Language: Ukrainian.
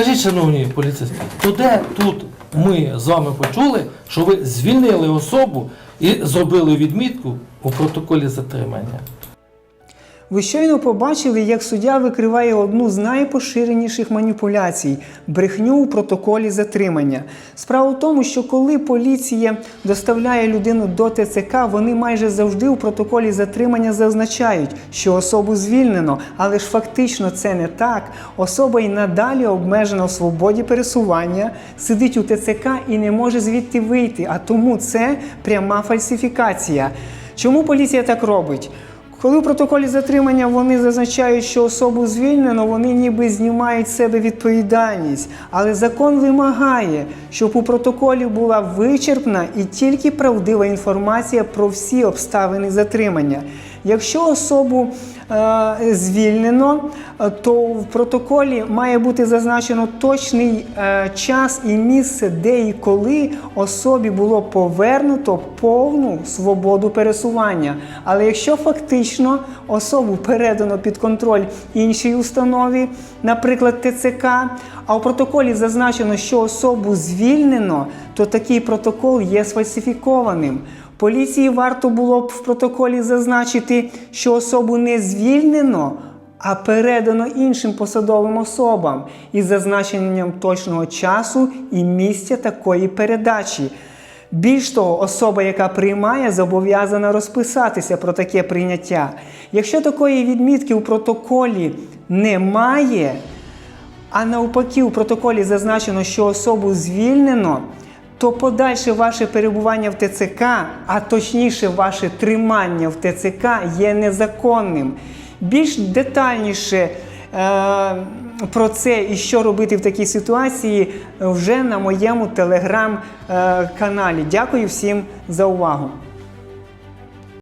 Скажіть, шановні поліцейські, то де тут ми з вами почули, що ви звільнили особу і зробили відмітку у протоколі затримання? Ви щойно побачили, як суддя викриває одну з найпоширеніших маніпуляцій брехню у протоколі затримання. Справа в тому, що коли поліція доставляє людину до ТЦК, вони майже завжди у протоколі затримання зазначають, що особу звільнено, але ж фактично це не так. Особа й надалі обмежена в свободі пересування, сидить у ТЦК і не може звідти вийти. А тому це пряма фальсифікація. Чому поліція так робить? Коли в протоколі затримання вони зазначають, що особу звільнено, вони ніби знімають з себе відповідальність. Але закон вимагає, щоб у протоколі була вичерпна і тільки правдива інформація про всі обставини затримання. Якщо особу е, звільнено, е, то в протоколі має бути зазначено точний е, час і місце, де і коли особі було повернуто повну свободу пересування. Але якщо фактично особу передано під контроль іншій установі, наприклад, ТЦК, а в протоколі зазначено, що особу звільнено, то такий протокол є сфальсифікованим. Поліції варто було б в протоколі зазначити, що особу не звільнено, а передано іншим посадовим особам із зазначенням точного часу і місця такої передачі. Більш того, особа, яка приймає, зобов'язана розписатися про таке прийняття. Якщо такої відмітки у протоколі немає, а навпаки, у протоколі зазначено, що особу звільнено, то подальше ваше перебування в ТЦК, а точніше ваше тримання в ТЦК є незаконним. Більш детальніше е, про це і що робити в такій ситуації вже на моєму телеграм-каналі. Дякую всім за увагу.